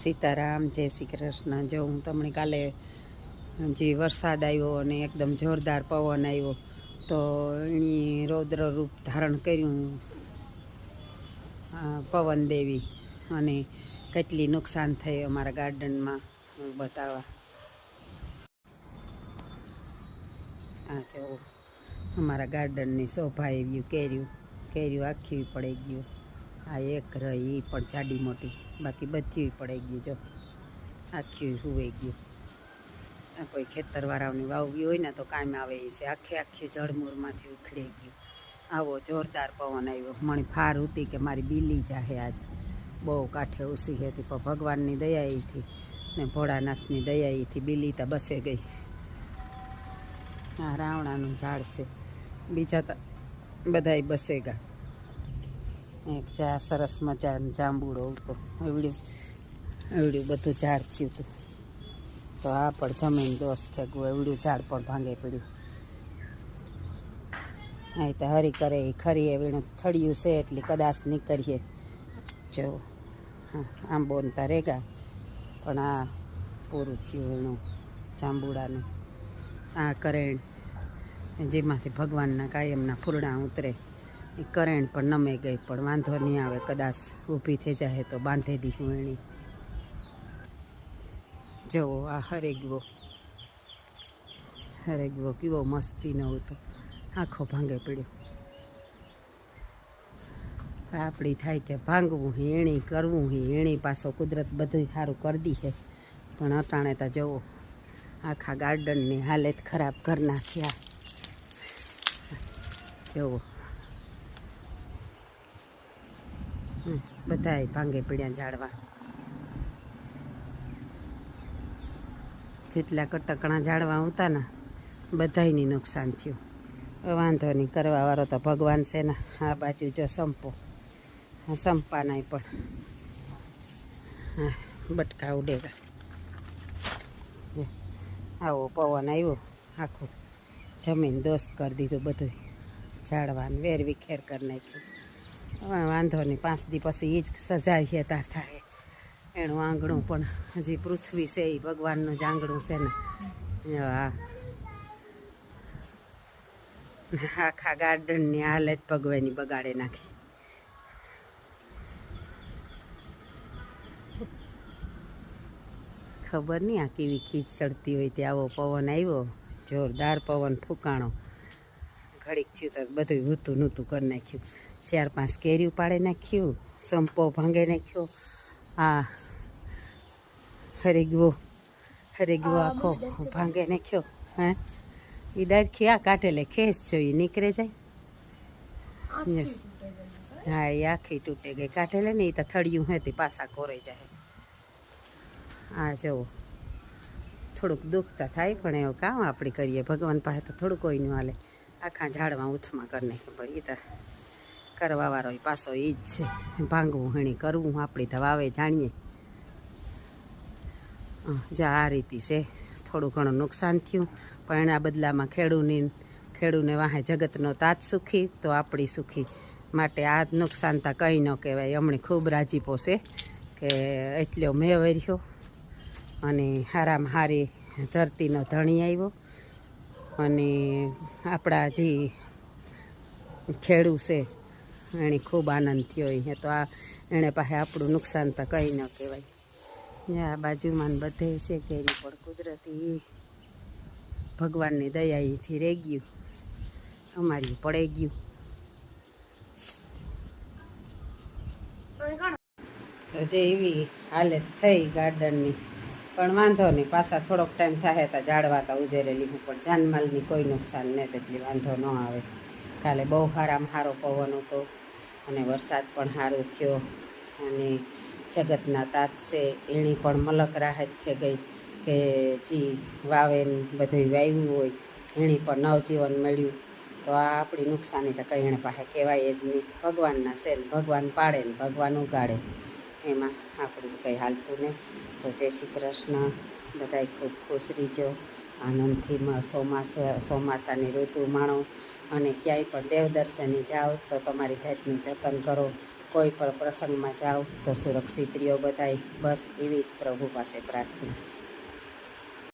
સીતારામ, જય શ્રી કૃષ્ણ. જો હું તમને કાલે જે વરસાદ આવ્યો અને એકદમ જોરદાર પવન આવ્યો, તો એની રૌદ્ર રૂપ ધારણ કર્યું પવન દેવી અને કેટલી નુકસાન થઈ અમારા ગાર્ડનમાં, હું બતાવવા. આ જો અમારા ગાર્ડનની શોભા એવું કેર્યું કેર્યું, આખી પડી ગયું. આ એક રહી પણ જાડી મોટી. બાકી બધી પડી ગયું જો. આખી સુવાઈ ગયું આ કોઈ ખેતરવાળાઓની વાવવી હોય ને તો કામ આવે. એ છે આખે આખી જળમૂળમાંથી ઉખડી ગયું. આવો જોરદાર પવન આવ્યો મને ફાર ઉતી કે મારી બીલી જાહે આજ. બહુ કાંઠે ઉસી હતી, પણ ભગવાનની દયાએથી ને ભોળાનાથની દયાએથી બીલી તો બસે ગઈ. આ રાવણાનું ઝાડ છે. બીજા તો બધાય બસે ગયા એક ચા સરસ મજાનું જાંબુડો હતો એવડ્યું એવડ્યું બધું ઝાડ થયું હતું. તો આ પણ જમીન દોસ્ત છે, ગુ એવડું ઝાડ પણ ભાંગે પડ્યું. અહીં તો હરી કરે, એ ખરી એવીનું થળિયું છે એટલી કદાચ નીકળીએ. જો, હા આંબો ને રેગા. પણ આ પૂરું થયું એનું જાંબુડાનું. આ કરેણ, જેમાંથી ભગવાનના કાયમના ફૂરડા ઉતરે. એ કરેણ પણ નમે ગઈ, પણ વાંધો નહીં આવે, કદાચ ઊભી થઈ જાય તો બાંધી દીધું એણી જવો આ હરેગવો હરેગવો કેવો મસ્તીનો હતો. આખો ભાંગે પડ્યો. આપણી થાય કે ભાંગવું હી, એણી કરવું હી, એણી પાછો કુદરત બધું સારું કરી દી છે પણ અટાણે તો જવો આખા ગાર્ડનની હાલત ખરાબ કરી નાખ્યા. જવો બધાય ભાંગે પડ્યા ઝાડવા. જેટલા કટકણા ઝાડવા હતા ને, બધાયની નુકસાન થયું. વાંધો નહીં, કરવા વાળો તો ભગવાન છે ને, આ બાજુ જો સંપો. હા સંપાનાય પણ. હા, બટકા ઉડેલા. આવો પવન આવ્યો આખું. જમીન દોસ્ત કરી દીધું બધું ઝાડવાને વેર વિખેર કરી નાખ્યું. હવે વાંધો નહીં, પાંચ દી પછી એ જ સજાવીએ તાર થાય. એનું આંગણું પણ હજી પૃથ્વી છે એ ભગવાનનું જ આંગણું છે ને. હા. આખા ગાર્ડનની હાલત પગવેની બગાડે નાખી. ખબર નહીં આ કેવી ખીચ ચડતી હોય તે આવો પવન આવ્યો, જોરદાર પવન ફૂંકાણો. ઘડીક થયું તો બધું ઊતું નૂતું કરી નાખ્યું. ચાર પાંચ કેરીયું પાડી નાખ્યું સંપો ભાંગી નાખ્યો. આ હરેગવો હરેગવો આખો ભાંગે નાખ્યો હે? એ ડાયરખી આ કાઢેલે ખેસ જોઈ નીકળે જાય. હા એ આખી તૂટે ગઈ. કાઢેલે ને એ તો થળિયું હે તે પાછા કોરાઈ જાય. આ જુઓ થોડુંક દુઃખ તો થાય પણ એવું કામ આપણે કરીએ. ભગવાન પાસે તો થોડું કોઈ નહીં હાલે. આખા ઝાડમાં ઉથમાં કરી નાખે પણ એ તો કરવાવાળો પાછો એ જ છે. ભાંગવું હણી કરવું, આપણી તો વાવે જાણીએ. જે આ રીતે છે. થોડું ઘણું નુકસાન થયું, પણ એના બદલામાં ખેડૂની, ખેડૂને વાહે જગતનો તાજ સુખી, તો આપણી સુખી માટે આ નુકસાન તો કંઈ ન કહેવાય. અમને ખૂબ રાજીપો છે કે એટલો મેં વર્યો અને હારામાં હારી ધરતીનો ધણી આવ્યો. અને આપણા જે ખેડૂ છે એણે ખૂબ આનંદ થયો એ તો આ એણે પાસે આપણું નુકસાન તો કંઈ ન કહેવાય. આ બાજુમાં બધે છે કેરી પણ કુદરતી ભગવાનની દયા એથી રહી ગયું. અમારી પડે ગયું. તો જે એવી હાલત થઈ ગાર્ડનની પણ વાંધો નહીં, પાછા થોડોક ટાઈમ થાય તો ઝાડવા તો ઉજેરેલી હું પણ જાનમાલની કોઈ નુકસાન નહીં તેટલી વાંધો ન આવે. કાલે બહુ સારામાં સારો પવન હતો અને વરસાદ પણ સારો થયો અને જગતના તાત છે એણી પણ મલક રાહત થઈ ગઈ કે જી વાવે બધું વાવ્યું હોય એણી પણ નવજીવન મળ્યું. તો આ આપણી નુકસાની તો કંઈ એણે પાસે કહેવાય જ નહીં. ભગવાનના છે ભગવાન પાડે ને ભગવાન ઉગાડે. એમાં આપણું કંઈ હાલતું નહીં. તો જય શ્રી કૃષ્ણ. બધાય ખૂબ ખુશ રહીજો. આનંદથી ચોમાસ ચોમાસા, ચોમાસાની ઋતુ માણો. અને ક્યાંય પણ દેવ જાઓ તો તમારી જાતનું જતન કરો. કોઈ પણ પ્રસંગમાં જાઓ તો સુરક્ષિત રહ્યો બધાય. બસ એવી જ પ્રભુ પાસે પ્રાર્થના.